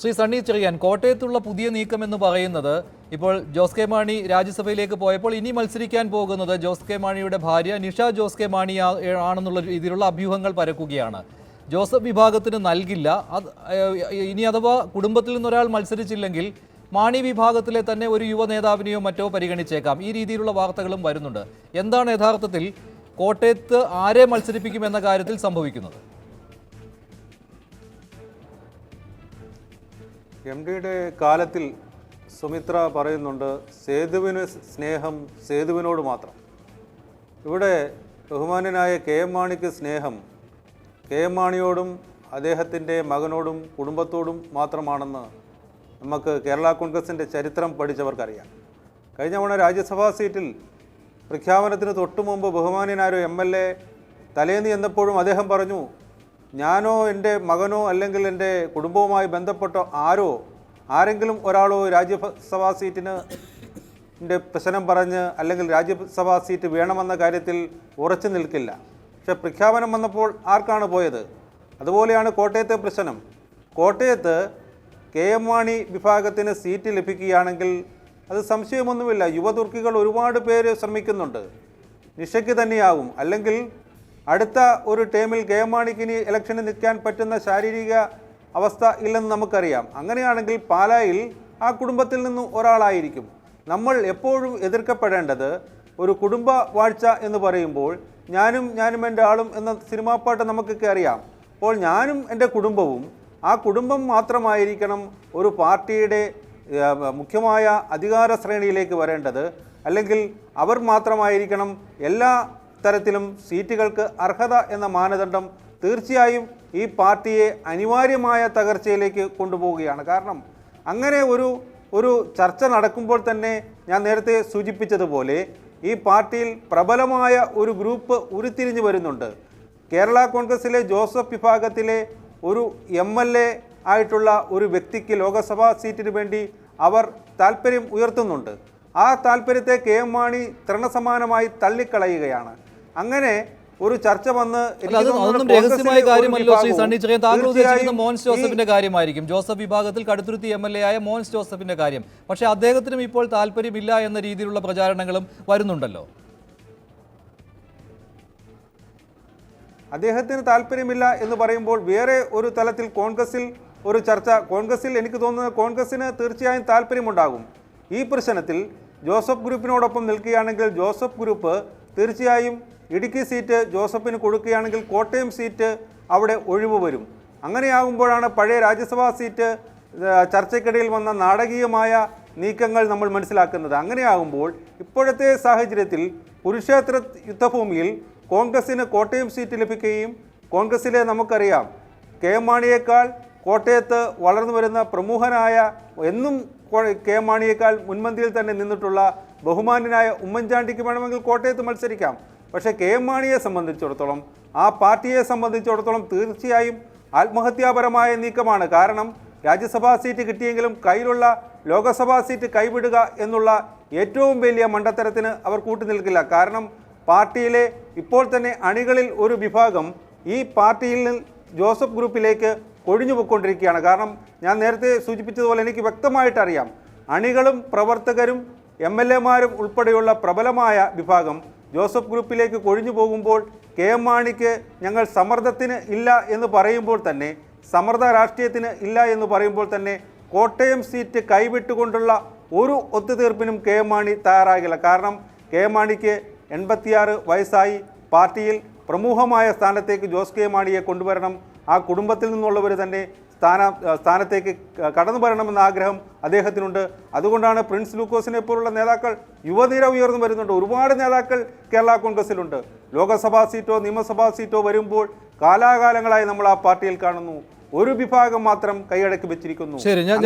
ശ്രീ സണ്ണി ചെറിയാൻ കോട്ടയത്തുള്ള പുതിയ നീക്കം എന്ന് പറയുന്നത് ഇപ്പോൾ ജോസ് കെ മാണി രാജ്യസഭയിലേക്ക് പോയപ്പോൾ ഇനി മത്സരിക്കാൻ പോകുന്നത് ജോസ് കെ മാണിയുടെ ഭാര്യ നിഷ ജോസ് കെ മാണി ആണെന്നുള്ള രീതിയിലുള്ള അഭ്യൂഹങ്ങൾ പരക്കുകയാണ്. ജോസഫ് വിഭാഗത്തിന് നൽകില്ല. ഇനി അഥവാ കുടുംബത്തിൽ നിന്നൊരാൾ മത്സരിച്ചില്ലെങ്കിൽ മാണി വിഭാഗത്തിലെ തന്നെ ഒരു യുവ നേതാവിനെയോ മറ്റോ പരിഗണിച്ചേക്കാം. ഈ രീതിയിലുള്ള വാർത്തകളും വരുന്നുണ്ട്. എന്താണ് യഥാർത്ഥത്തിൽ കോട്ടയത്ത് ആരെ മത്സരിപ്പിക്കുമെന്ന കാര്യത്തിൽ സംഭവിക്കുന്നത്? എം ഡിയുടെ കാലത്തിൽ സുമിത്ര പറയുന്നുണ്ട് സേതുവിന് സ്നേഹം സേതുവിനോട് മാത്രം. ഇവിടെ ബഹുമാന്യനായ കെ എം മാണിക്ക് സ്നേഹം കെ എം മാണിയോടും അദ്ദേഹത്തിന്റെ മകനോടും കുടുംബത്തോടും മാത്രമാണെന്ന് നമുക്ക് കേരള കോൺഗ്രസിന്റെ ചരിത്രം പഠിച്ചവർക്കറിയാം. കഴിഞ്ഞ തവണ രാജ്യസഭാ സീറ്റിൽ പ്രഖ്യാപനത്തിന് തൊട്ടു മുമ്പ് ബഹുമാന്യനായ എം എൽ എ തലേന്ന് എന്നപ്പോഴും അദ്ദേഹം പറഞ്ഞു ഞാനോ എന്റെ മകനോ അല്ലെങ്കിൽ എന്റെ കുടുംബവുമായി ബന്ധപ്പെട്ടോ ആരോ ആരെങ്കിലും ഒരാളോ രാജ്യസഭാ സീറ്റിന് പ്രശ്നം പറഞ്ഞ് അല്ലെങ്കിൽ രാജ്യസഭാ സീറ്റ് വേണമെന്ന കാര്യത്തിൽ ഉറച്ചു നിൽക്കില്ല. പക്ഷെ പ്രഖ്യാപനം വന്നപ്പോൾ ആർക്കാണ് പോയത്? അതുപോലെയാണ് കോട്ടയത്തെ പ്രശ്നം. കോട്ടയത്ത് കെ എം മാണി വിഭാഗത്തിന് സീറ്റ് ലഭിക്കുകയാണെങ്കിൽ അത് സംശയമൊന്നുമില്ല. യുവതുർക്കികൾ ഒരുപാട് പേര് ശ്രമിക്കുന്നുണ്ട്. നിഷയ്ക്ക് തന്നെയാവും. അല്ലെങ്കിൽ അടുത്ത ഒരു ടേമിൽ കെ എം മാണിക്ക് ഇനി ഇലക്ഷന് നിൽക്കാൻ പറ്റുന്ന ശാരീരിക അവസ്ഥ ഇല്ലെന്ന് നമുക്കറിയാം. അങ്ങനെയാണെങ്കിൽ പാലായിൽ ആ കുടുംബത്തിൽ നിന്ന് ഒരാളായിരിക്കും. നമ്മൾ എപ്പോഴും എതിർക്കപ്പെടേണ്ടത് ഒരു കുടുംബ വാഴ്ച എന്ന് പറയുമ്പോൾ ഞാനും ഞാനും എന്റെ ആളും എന്ന സിനിമാ പാട്ട് നമുക്കൊക്കെ അറിയാം. അപ്പോൾ ഞാനും എന്റെ കുടുംബവും ആ കുടുംബം മാത്രമായിരിക്കണം ഒരു പാർട്ടിയുടെ മുഖ്യമായ അധികാര ശ്രേണിയിലേക്ക് വരേണ്ടത്. അല്ലെങ്കിൽ അവർ മാത്രമായിരിക്കണം എല്ലാ തരത്തിലും സീറ്റുകൾക്ക് അർഹത എന്ന മാനദണ്ഡം തീർച്ചയായും ഈ പാർട്ടിയെ അനിവാര്യമായ തകർച്ചയിലേക്ക് കൊണ്ടുപോവുകയാണ്. കാരണം അങ്ങനെ ഒരു ഒരു ചർച്ച നടക്കുമ്പോൾ തന്നെ ഞാൻ നേരത്തെ സൂചിപ്പിച്ചതുപോലെ ഈ പാർട്ടിയിൽ പ്രബലമായ ഒരു ഗ്രൂപ്പ് ഉരുത്തിരിഞ്ഞു വരുന്നുണ്ട്. കേരള കോൺഗ്രസിലെ ജോസഫ് വിഭാഗത്തിലെ ഒരു എം എൽ എ ആയിട്ടുള്ള ഒരു വ്യക്തിക്ക് ലോകസഭാ സീറ്റിന് വേണ്ടി അവർ താല്പര്യം ഉയർത്തുന്നുണ്ട്. ആ താല്പര്യത്തെ കെ എം മാണി തൃണസമാനമായി തള്ളിക്കളയുകയാണ്. അങ്ങനെ ഒരു ചർച്ച വന്ന് അതൊന്നും രഹസ്യമായ കാര്യമല്ലോ ശ്രീ സണ്ണി ചെറിയ താങ്കൾ ഉദ്ദേശിക്കുന്ന തീർച്ചയായും മോൻസ് ജോസഫിന്റെ കാര്യമായിരിക്കും. ജോസഫ് വിഭാഗത്തിൽ കടുത്തുരുത്തി എം എൽ എ ആയ മോൻസ് ജോസഫിന്റെ കാര്യം. പക്ഷെ അദ്ദേഹത്തിനും ഇപ്പോൾ താല്പര്യമില്ല എന്ന രീതിയിലുള്ള പ്രചാരണങ്ങളും വരുന്നുണ്ടല്ലോ. അദ്ദേഹത്തിന് താല്പര്യമില്ല എന്ന് പറയുമ്പോൾ വേറെ ഒരു തലത്തിൽ കോൺഗ്രസിൽ ഒരു ചർച്ച കോൺഗ്രസിൽ എനിക്ക് തോന്നുന്നത് കോൺഗ്രസിന് തീർച്ചയായും താല്പര്യമുണ്ടാകും. ഈ പ്രശ്നത്തിൽ ജോസഫ് ഗ്രൂപ്പിനോടൊപ്പം നിൽക്കുകയാണെങ്കിൽ ജോസഫ് ഗ്രൂപ്പ് തീർച്ചയായും ഇടുക്കി സീറ്റ് ജോസഫിന് കൊടുക്കുകയാണെങ്കിൽ കോട്ടയം സീറ്റ് അവിടെ ഒഴിവ് വരും. അങ്ങനെയാകുമ്പോഴാണ് പഴയ രാജ്യസഭാ സീറ്റ് ചർച്ചയ്ക്കിടയിൽ വന്ന നാടകീയമായ നീക്കങ്ങൾ നമ്മൾ മനസ്സിലാക്കുന്നത്. അങ്ങനെയാകുമ്പോൾ ഇപ്പോഴത്തെ സാഹചര്യത്തിൽ കുരുക്ഷേത്ര യുദ്ധഭൂമിയിൽ കോൺഗ്രസിന് കോട്ടയം സീറ്റ് ലഭിക്കുകയും കോൺഗ്രസിലെ നമുക്കറിയാം കെ എം മാണിയേക്കാൾ കോട്ടയത്ത് വളർന്നു വരുന്ന പ്രമുഖനായ എന്നും കെ എം മാണിയേക്കാൾ മുൻപന്തിയിൽ തന്നെ നിന്നിട്ടുള്ള ബഹുമാന്യനായ ഉമ്മൻചാണ്ടിക്ക് വേണമെങ്കിൽ കോട്ടയത്ത് മത്സരിക്കാം. പക്ഷേ കെ എം മാണിയെ സംബന്ധിച്ചിടത്തോളം ആ പാർട്ടിയെ സംബന്ധിച്ചിടത്തോളം തീർച്ചയായും ആത്മഹത്യാപരമായ നീക്കമാണ്. കാരണം രാജ്യസഭാ സീറ്റ് കിട്ടിയെങ്കിലും കയ്യിലുള്ള ലോക്സഭാ സീറ്റ് കൈവിടുക എന്നുള്ള ഏറ്റവും വലിയ മണ്ടത്തരത്തിന് അവർ കൂട്ടുനിൽക്കില്ല കാരണം പാർട്ടിയിലെ ഇപ്പോൾ തന്നെ അണികളിൽ ഒരു വിഭാഗം ഈ പാർട്ടിയിൽ ജോസഫ് ഗ്രൂപ്പിലേക്ക് കൊഴിഞ്ഞു പോയിക്കൊണ്ടിരിക്കുകയാണ്. കാരണം ഞാൻ നേരത്തെ സൂചിപ്പിച്ചതുപോലെ എനിക്ക് വ്യക്തമായിട്ടറിയാം. അണികളും പ്രവർത്തകരും എം എൽ എമാരും ഉൾപ്പെടെയുള്ള പ്രബലമായ വിഭാഗം ജോസഫ് ഗ്രൂപ്പിലേക്ക് കൊഴിഞ്ഞു പോകുമ്പോൾ കെ എം മാണിക്ക് ഞങ്ങൾ സമ്മർദ്ദത്തിന് ഇല്ല എന്ന് പറയുമ്പോൾ തന്നെ സമ്മർദ്ദ രാഷ്ട്രീയത്തിന് ഇല്ല എന്ന് പറയുമ്പോൾ തന്നെ കോട്ടയം സീറ്റ് കൈവിട്ടുകൊണ്ടുള്ള ഒരു ഒത്തുതീർപ്പിനും കെ എം മാണി തയ്യാറാകില്ല. കാരണം കെ എം മാണിക്ക് എൺപത്തിയാറ് വയസ്സായി. പാർട്ടിയിൽ പ്രമുഖമായ സ്ഥാനത്തേക്ക് ജോസ് കെ മാണിയെ കൊണ്ടുവരണം. ആ കുടുംബത്തിൽ നിന്നുള്ളവർ തന്നെ സ്ഥാന സ്ഥാനത്തേക്ക് കടന്നു വരണമെന്ന ആഗ്രഹം അദ്ദേഹത്തിനുണ്ട്. അതുകൊണ്ടാണ് പ്രിൻസ് ലൂക്കോസിനെ പോലുള്ള നേതാക്കൾ യുവനിര ഉയർന്നു വരുന്നുണ്ട്. ഒരുപാട് നേതാക്കൾ കേരള കോൺഗ്രസിലുണ്ട്. ലോക്സഭാ സീറ്റോ നിയമസഭാ സീറ്റോ വരുമ്പോൾ കാലാകാലങ്ങളായി നമ്മൾ ആ പാർട്ടിയിൽ കാണുന്നു. ഒരു വിഭാഗം മാത്രം കൈയടക്കി വെച്ചിരിക്കുന്നു.